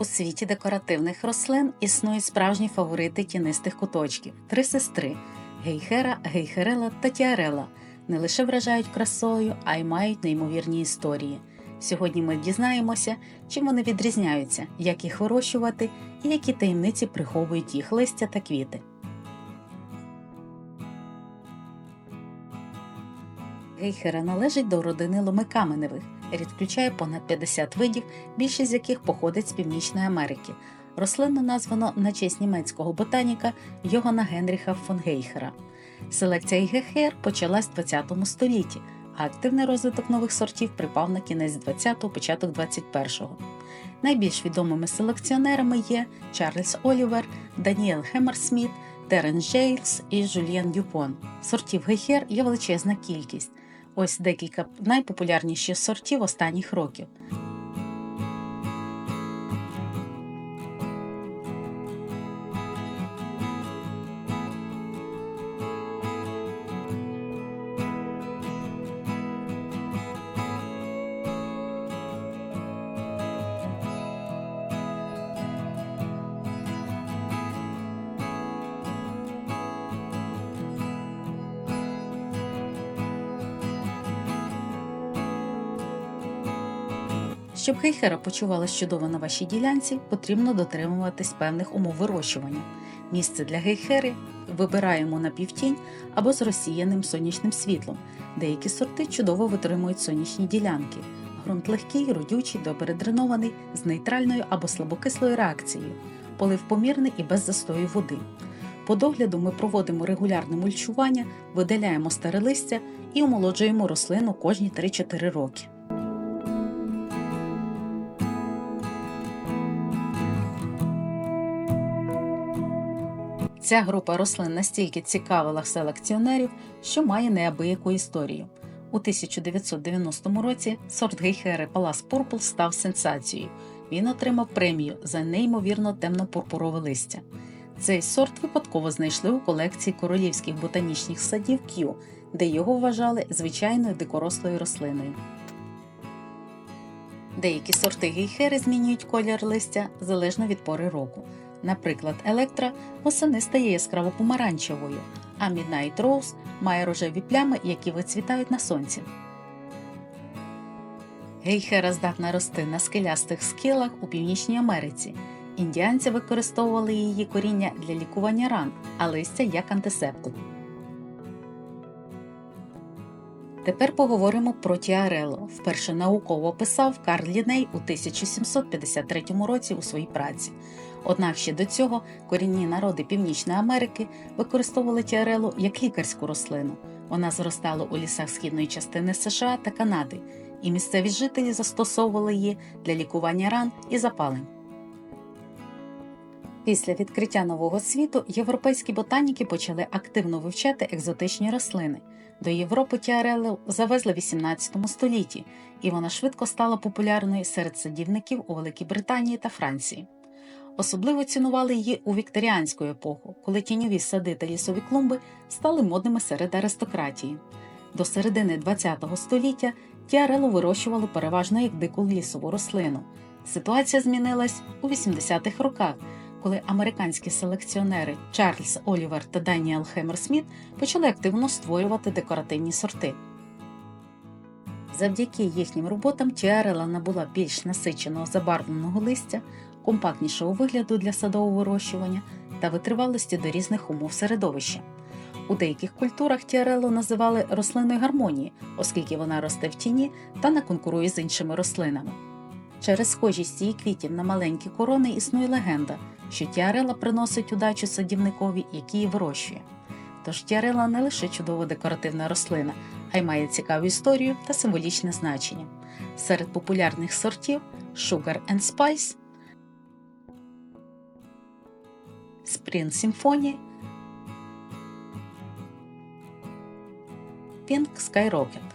У світі декоративних рослин існують справжні фаворити тінистих куточків три сестри гейхера, гейхерела та тіарела. Не лише вражають красою, а й мають неймовірні історії. Сьогодні ми дізнаємося, чим вони відрізняються, як їх вирощувати і які таємниці приховують їх листя та квіти. Гейхера належить до родини ломикаменевих. Рід включає понад 50 видів, більшість з яких походить з Північної Америки. Рослину названо на честь німецького ботаніка Йогана Генріха фон Гейхера. Селекція гейхер почалась в 20 столітті, а активний розвиток нових сортів припав на кінець 20-го, початок 21-го. Найбільш відомими селекціонерами є Чарльз Олівер, Даніел Хемерсміт, Терен Джейлс і Жульєн Дюпон. Сортів гейхер є величезна кількість. Ось декілька найпопулярніших сортів останніх років. Щоб гейхера почувалась чудово на вашій ділянці, потрібно дотримуватись певних умов вирощування. Місце для гейхери вибираємо на півтінь або з розсіяним сонячним світлом. Деякі сорти чудово витримують сонячні ділянки. Грунт легкий, родючий, добре дренований, з нейтральною або слабокислою реакцією, полив помірний і без застою води. По догляду ми проводимо регулярне мульчування, видаляємо старе листя і омолоджуємо рослину кожні 3-4 роки. Ця група рослин настільки цікавила селекціонерів, що має неабияку історію. У 1990 році сорт гейхери Палас Purple став сенсацією. Він отримав премію за неймовірно темно-пурпурове листя. Цей сорт випадково знайшли у колекції королівських ботанічних садів К'ю, де його вважали звичайною дикорослою рослиною. Деякі сорти гейхери змінюють колір листя залежно від пори року. Наприклад, електра восени стає яскраво помаранчевою, а Midnight Rose має рожеві плями, які вицвітають на сонці. Гейхера здатна рости на скелястих скелах у Північній Америці. Індіанці використовували її коріння для лікування ран, а листя як антисептик. Тепер поговоримо про тіарело. Вперше науково описав Карл Ліней у 1753 році у своїй праці. Однак ще до цього корінні народи Північної Америки використовували тіарелу як лікарську рослину. Вона зростала у лісах східної частини США та Канади, і місцеві жителі застосовували її для лікування ран і запалень. Після відкриття нового світу європейські ботаніки почали активно вивчати екзотичні рослини. До Європи тіарелу завезли в 18 столітті, і вона швидко стала популярною серед садівників у Великій Британії та Франції. Особливо цінували її у вікторіанську епоху, коли тіньові сади та лісові клумби стали модними серед аристократії. До середини ХХ століття тіарелу вирощували переважно як дику лісову рослину. Ситуація змінилась у 80-х роках, коли американські селекціонери Чарльз Олівер та Даніел Хемерсміт почали активно створювати декоративні сорти. Завдяки їхнім роботам тіарела набула більш насиченого забарвленого листя, компактнішого вигляду для садового вирощування та витривалості до різних умов середовища. У деяких культурах тіарелу називали рослиною гармонії, оскільки вона росте в тіні та не конкурує з іншими рослинами. Через схожість її квітів на маленькі корони існує легенда, що тіарела приносить удачу садівникові, який її вирощує. Тож тіарела не лише чудова декоративна рослина, а й має цікаву історію та символічне значення. Серед популярних сортів Sugar and Spice, Spring Symphony, Pink Skyrocket.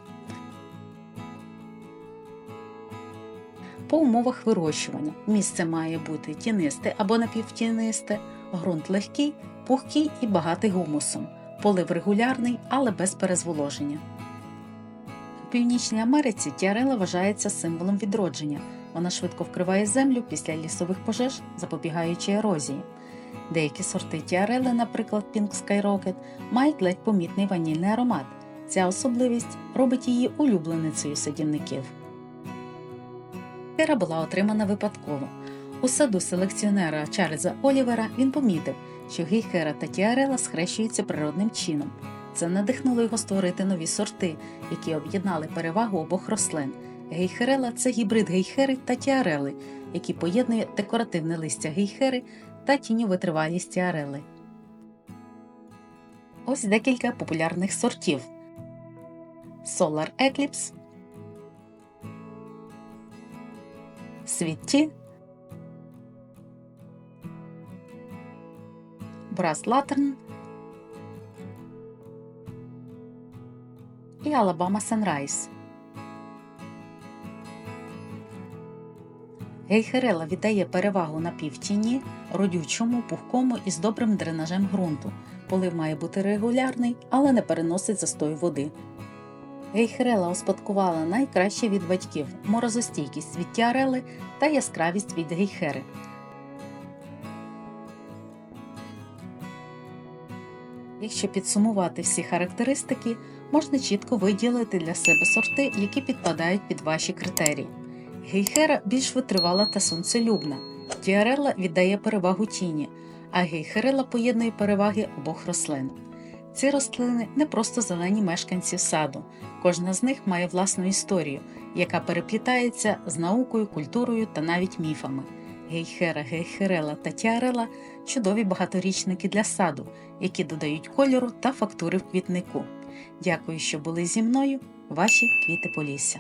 По умовах вирощування місце має бути тінисте або напівтінисте, ґрунт легкий, пухкий і багатий гумусом, полив регулярний, але без перезволоження. У Північній Америці тіарела вважається символом відродження. Вона швидко вкриває землю після лісових пожеж, запобігаючи ерозії. Деякі сорти тіарели, наприклад, Pink Skyrocket, мають ледь помітний ванільний аромат. Ця особливість робить її улюбленицею садівників. Гейхера була отримана випадково. У саду селекціонера Чарльза Олівера він помітив, що гейхера та тіарела схрещуються природним чином. Це надихнуло його створити нові сорти, які об'єднали перевагу обох рослин. Гейхерела це гібрид гейхери та тіарели, який поєднує декоративне листя гейхери та тіньовитривалість тіарели. Ось декілька популярних сортів: Solar Eclipse, Світті, Brass Lantern і Alabama Sunrise. Гейхерела віддає перевагу на півтіні, родючому, пухкому і з добрим дренажем ґрунту. Полив має бути регулярний, але не переносить застою води. Гейхерела успадкувала найкраще від батьків морозостійкість від тіарели та яскравість від гейхери. Якщо підсумувати всі характеристики, можна чітко виділити для себе сорти, які підпадають під ваші критерії. Гейхера більш витривала та сонцелюбна, тіарела віддає перевагу тіні, а гейхерела поєднує переваги обох рослин. Ці рослини не просто зелені мешканці саду, кожна з них має власну історію, яка переплітається з наукою, культурою та навіть міфами. Гейхера, гейхерела та тіарела чудові багаторічники для саду, які додають кольору та фактури в квітнику. Дякую, що були зі мною, ваші квіти Полісся.